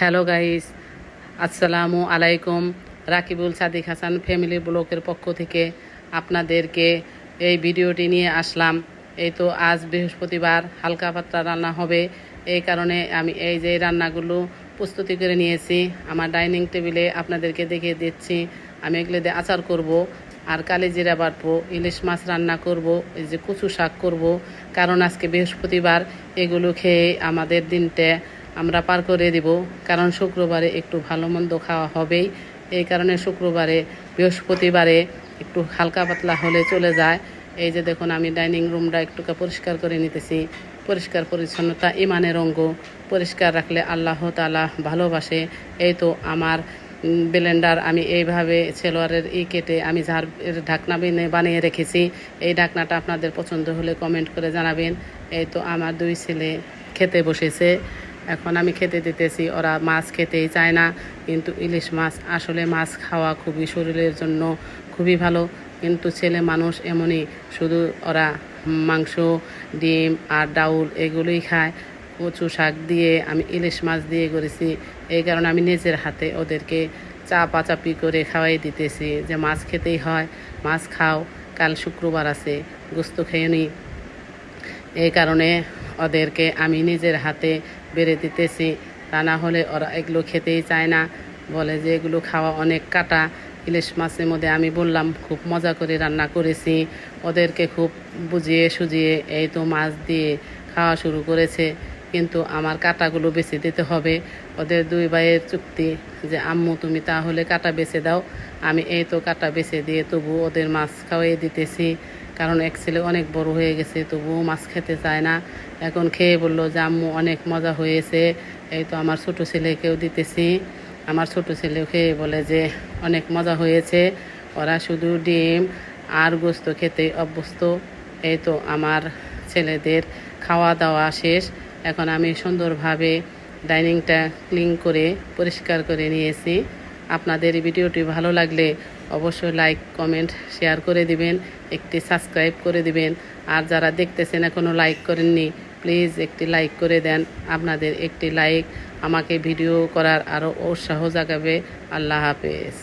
Hello guys, আসসালামু আলাইকুম। Rakibul Sadiq Hasan family ব্লকের পক্ষ থেকে আপনাদেরকে এই ভিডিওটি নিয়ে আসলাম। এই তো আজ বৃহস্পতিবার, হালকা পাতলা রান্না হবে। এই কারণে আমি এই যে রান্নাগুলো প্রস্তুতি করে নিয়েছি, আমার ডাইনিং টেবিলে আপনাদেরকে দেখিয়ে দিচ্ছি। আমি এগুলো দিয়ে আচার করব আর কালি জিরা বাটবো, ইলিশ মাছ রান্না করব, এই যে কচু শাক করব। কারণ আজকে বৃহস্পতিবার, এগুলো খেয়ে আমাদের দিনটা আমরা পার করে দিব, কারণ শুক্রবারে একটু ভালো মন্দ খাওয়া হবেই। এই কারণে শুক্রবারে, বৃহস্পতিবারে একটু হালকা পাতলা হলে চলে যায়। এই যে দেখুন, আমি ডাইনিং রুমটা একটুকে পরিষ্কার করে নিতেছি। পরিষ্কার পরিচ্ছন্নতা, ইমানের অঙ্গ। পরিষ্কার রাখলে আল্লাহ তালা ভালোবাসে। এই তো আমার ব্লেন্ডার আমি এইভাবে সেলোয়ারের ই কেটে আমি ঝাড়, এর ঢাকনা বিনে- বানিয়ে রেখেছি। এই ঢাকনাটা আপনাদের পছন্দ হলে কমেন্ট করে জানাবেন। এই তো আমার দুই ছেলে খেতে বসেছে। এখন আমি খেতে দিতেছি, ওরা মাছ খেতেই চায় না। কিন্তু ইলিশ মাছ, আসলে মাছ খাওয়া খুবই শরীরের জন্য খুবই ভালো। কিন্তু ছেলে মানুষ এমনই, শুধু ওরা মাংস, ডিম আর ডাউল এগুলোই খায়। কচু শাক দিয়ে আমি ইলিশ মাছ দিয়ে করেছি। এই কারণে আমি নিজের হাতে ওদেরকে চাপা চাপি করে খাওয়াই দিতেছি যে মাছ খেতেই হয়, মাছ খাও, কাল শুক্রবার আছে, গোস্ত খেয়ে নিই এই কারণে ওদেরকে আমি নিজের হাতে বেড়ে দিতেছি। তা না হলে ওরা এগুলো খেতেই চায় না। বলে যে এগুলো খাওয়া অনেক কাটা। ইলিশ মাছের মধ্যে আমি বললাম, খুব মজা করে রান্না করেছি। ওদেরকে খুব বুঝিয়ে সুজিয়ে এই তো মাছ দিয়ে খাওয়া শুরু করেছে। কিন্তু আমার কাটাগুলো বেছে দিতে হবে। ওদের দুই ভাইয়ের চুক্তি যে, আম্মু, তুমি তাহলে কাটা বেছে দাও। আমি এই তো কাটা বেছে দিয়ে তবু ওদের মাছ খাওয়াই দিতেছি। কারণ এক ছেলে অনেক বড় হয়ে গেছে, তবুও মাছ খেতে চায় না। এখন খেয়ে বলল যে, আম্মু, অনেক মজা হয়েছে। এই তো আমার ছোট ছেলেকেও দিতেছি। আমার ছোট ছেলেও খেয়ে বলে যে, অনেক মজা হয়েছে। ওরা শুধু ডিম আর গোস্ত খেতে অভ্যস্ত। এই তো আমার ছেলেদের খাওয়া দাওয়া শেষ। এখন আমি সুন্দরভাবে ডাইনিংটা ক্লিন করে, পরিষ্কার করে নিয়েছি। আপনাদের এই ভিডিওটি ভালো লাগলে অবশ্যই লাইক কমেন্ট শেয়ার করে দিবেন, একটি সাবস্ক্রাইব করে দিবেন। আর যারা দেখতেছেন এখনও লাইক করেননি প্লিজ একটি লাইক করে দেন। আপনাদের একটি লাইক আমাকে ভিডিও করার আরও উৎসাহ জাগাবে। আল্লাহ হাফেজ।